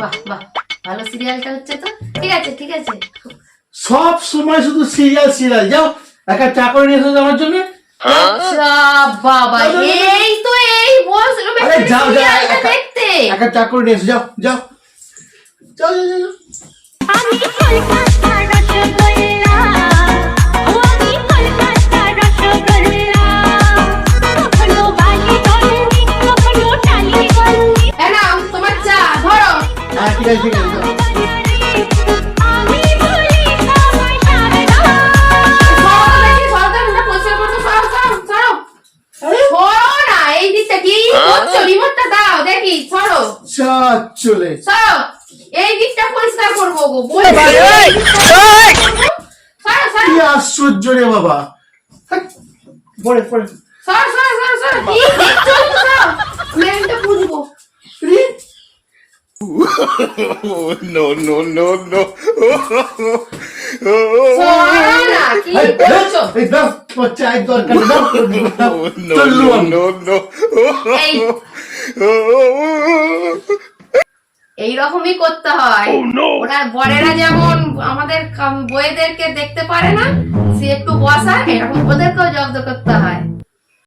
বাহ বাহ। ভালো সিরিয়ালটা হচ্ছে তো? ঠিক আছে ঠিক আছে। সব সময় শুধু সিরিয়াল সিরিয়াল। যাও একটা চা করে নিয়ে এসো আমার জন্য। আচ্ছা, বাবা এই তো এই আরে যাও, যাও, একা- একটা চা করে নিয়ে এসো যাও যাও। যাও সরো, চা চলে এই দিকটা পরিষ্কার করব গো, বলছি। সরো, সরো, কি আশ্চর্য রে বাবা পরে পরে no, no, no, no. চায়ের দরকার নেই, দাও, দাও, no, no, no, no. এইরকমই করতে হয়। ওরা বরেরা যেমন আমাদের বউয়েদেরকে দেখতে পারে না সে একটু বসা এরকম ওদেরকেও জব্দ করতে হয়।